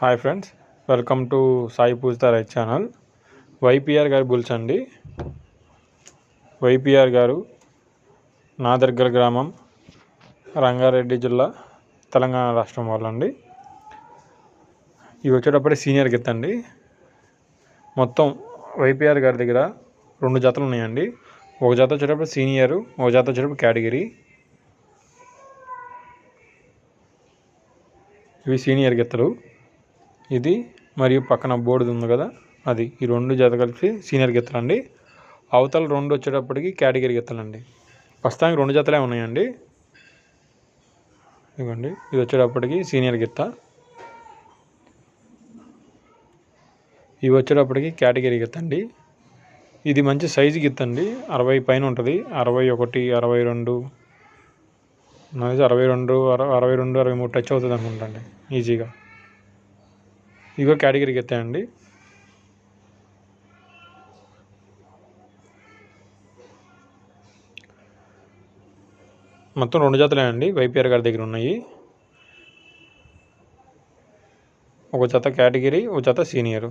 Hi friends welcome to Sai Poojitha right channel YPR గారి bulls అండి YPR గారు నాదర్గల్ గ్రామం రంగారెడ్డి జిల్లా తెలంగాణ రాష్ట్రం వాళ్ళండి. ఇవి వచ్చేటప్పుడు సీనియర్ గిత్త అండి. మొత్తం వైపిఆర్ గారి దగ్గర రెండు జతలు ఉన్నాయండి. ఒక జత వచ్చేటప్పుడు సీనియరు ఒక జత వచ్చేటప్పుడు కేటగిరీ ఇవి సీనియర్ గెత్తలు ఇది మరియు పక్కన బోర్డు ఉంది కదా అది. ఈ రెండు జత కలిపి సీనియర్ గిత్తలు అండి. అవతల రెండు వచ్చేటప్పటికి కేటగిరీ గీతలండి ప్రస్తుతానికి రెండు జతలే ఉన్నాయండి. ఇవ్వండి ఇది వచ్చేటప్పటికి సీనియర్ గిత్త. ఇవి వచ్చేటప్పటికి కేటగిరీ గిత్త అండి. ఇది మంచి సైజు గిత్త అండి. అరవై పైన ఉంటుంది. అరవై ఒకటి అరవై రెండు. నాకు అరవై రెండు అరవై రెండు అరవై మూడు టచ్ అవుతుంది అనుకుంటా అండి. ఈజీగా. ఇగో కేటగిరీకి ఎత్తాయండి మొత్తం రెండు జతలే అండి వైపీఆర్ గారి దగ్గర ఉన్నాయి. ఒక జత కేటగిరీ ఒక జత సీనియరు.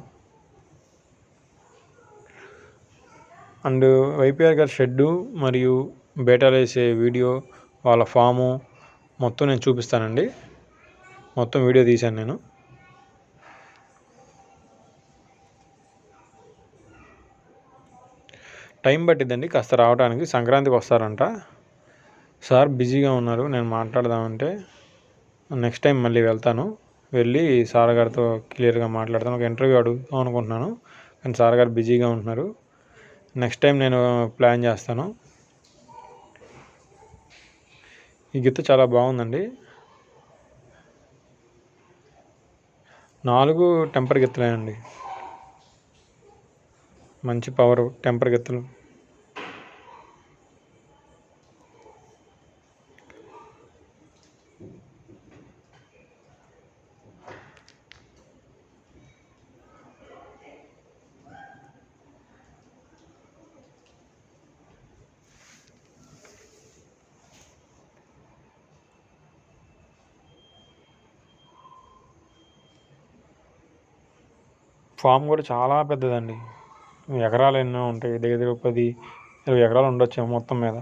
అండ్ వైపీఆర్ గారి షెడ్డు మరియు బేటాలు వేసే వీడియో వాళ్ళ ఫాము మొత్తం నేను చూపిస్తానండి. మొత్తం వీడియో తీశాను నేను. టైం పట్టిద్దండి. కాస్త రావడానికి సంక్రాంతికి వస్తారంట. సార్ బిజీగా ఉన్నారు. నేను మాట్లాడదామంటే నెక్స్ట్ టైం మళ్ళీ వెళ్తాను. వెళ్ళి సార్ గారితో క్లియర్గా మాట్లాడతాను. ఒక ఇంటర్వ్యూ అడుగుతాం అనుకుంటున్నాను. కానీ సార్ గారు బిజీగా ఉంటున్నారు. నెక్స్ట్ టైం నేను ప్లాన్ చేస్తాను. ఈ గిత్త చాలా బాగుందండి. నాలుగు టెంపర్ గిత్తలేనండి. మంచి పవర్ టెంపర్ గిత్తలు. ఫామ్ కూడా చాలా పెద్దదండి. ఎకరాలు ఎన్నో ఉంటాయి. దగ్గర దగ్గర పది ఇరవై ఎకరాలు ఉండొచ్చు మొత్తం మీద.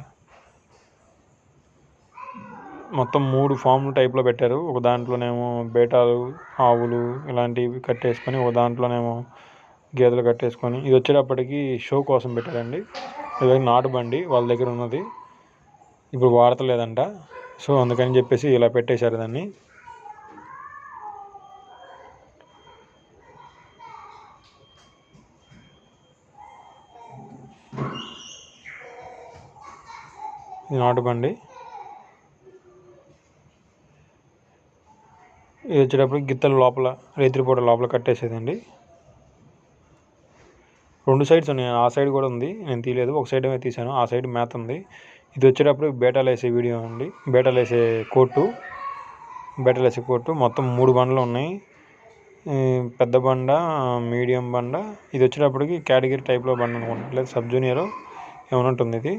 మొత్తం మూడు ఫామ్ టైప్లో పెట్టారు. ఒక దాంట్లోనేమో బేటాలు ఆవులు ఇలాంటివి కట్టేసుకొని ఒక దాంట్లోనేమో గేదెలు కట్టేసుకొని ఇది వచ్చేటప్పటికి షో కోసం పెట్టారండి. ఇది నాటు బండి వాళ్ళ దగ్గర ఉన్నది. ఇప్పుడు వాడతలేదంట. సో అందుకని చెప్పేసి ఇలా పెట్టేశారు దాన్ని. నాటుబండి నాటు బండి. ఇది వచ్చేటప్పుడు గిత్తలు లోపల రేత్రిపూట లోపల కట్టేసేదండి. రెండు సైడ్స్ ఉన్నాయి. ఆ సైడ్ కూడా ఉంది. నేను తీయలేదు. ఒక సైడ్ ఏమైతే తీసాను ఆ సైడ్ మేత ఉంది. ఇది వచ్చేటప్పుడు బేటాలు వేసే వీడియో అండి. బేటాలు వేసే కోర్టు బేటాలు వేసే కోర్టు మొత్తం మూడు బండ్లు ఉన్నాయి. పెద్ద బండ మీడియం బండ. ఇది వచ్చేటప్పటికి కేటగిరీ టైప్లో బండ అనుకుంటున్నాను లేదు సబ్ జూనియర్ ఏమైనా ఉంటుంది ఇది.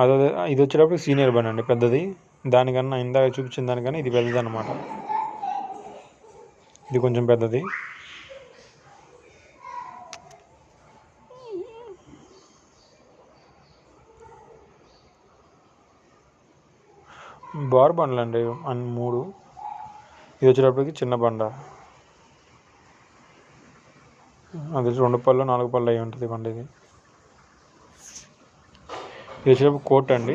అదే ఇది వచ్చేటప్పుడు సీనియర్ బండి అండి పెద్దది. దానికన్నా ఇందాక చూపించిన దానికన్నా ఇది పెద్దది అనమాట ఇది కొంచెం పెద్దది. బార్ బండ్లు అండి అన్ని మూడు. ఇది వచ్చేటప్పటికి చిన్న బండ. అది రెండు పళ్ళు నాలుగు పళ్ళు అయి ఉంటుంది బండి ఇది. ఇది వచ్చేటప్పుడు కోట్ అండి.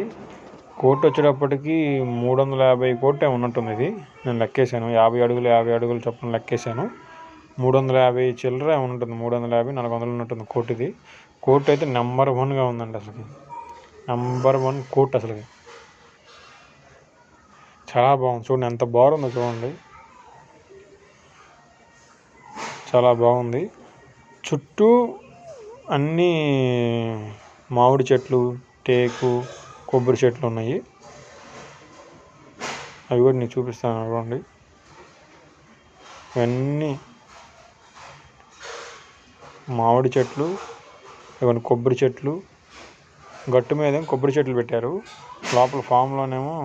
కోట్ వచ్చేటప్పటికి మూడు వందల యాభై కోట్ ఉన్నట్టుంది ఇది నేను లెక్కేసాను యాభై అడుగులు యాభై అడుగులు చొప్పున లెక్కేసాను మూడు వందల యాభై చిల్లర ఉంటుంది మూడు వందల యాభై నాలుగు వందలు ఉన్నట్టుంది కోట్ ఇది కోట్ అయితే నెంబర్ వన్గా ఉందండి అసలు నెంబర్ వన్ కోట్ అసలు చాలా బాగుంది. చూడండి ఎంత బాగుందో చూడండి. చాలా బాగుంది. చుట్టూ అన్నీ మామిడి చెట్లు టేకు కొబ్బరి చెట్లు ఉన్నాయి. అవి కూడా నేను చూపిస్తాను అనుకోండి. ఇవన్నీ మామిడి చెట్లు ఇవన్నీ కొబ్బరి చెట్లు. గట్టు మీద కొబ్బరి చెట్లు పెట్టారు. లోపల ఫామ్లోనేమో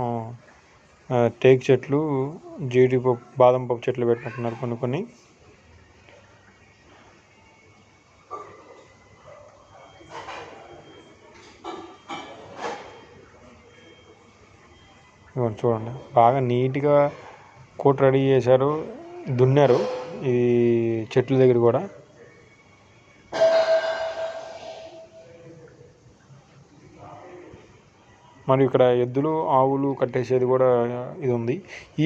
టేక్ చెట్లు జీడిపప్పు బాదం పప్పు చెట్లు పెట్టినట్టున్నారు కొన్ని కొన్ని. ఇదిగోండి చూడండి. బాగా నీట్గా కోట్ రెడీ చేశారు. దున్నారు. ఈ చెట్ల దగ్గర కూడా. మరి ఇక్కడ ఎద్దులు ఆవులు కట్టేసేది కూడా ఇది ఉంది.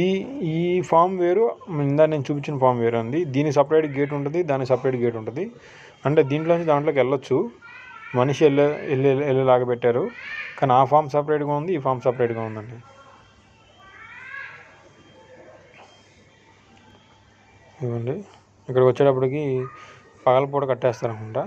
ఈ ఈ ఫామ్ వేరు ఇందా నేను చూపించిన ఫామ్ వేరు ఉంది. దీని సపరేట్ గేట్ ఉంటుంది దాని సపరేట్ గేట్ ఉంటుంది. అంటే దీంట్లోంచి దాంట్లోకి వెళ్ళొచ్చు. మనిషి వెళ్ళే వెళ్ళే వెళ్ళేలాగా పెట్టారు. కానీ ఆ ఫామ్ సపరేట్గా ఉంది ఈ ఫామ్ సపరేట్గా ఉందండి. ఇవ్వండి. ఇక్కడికి వచ్చేటప్పటికి పగలపూట కట్టేస్తారు అనుకుంటా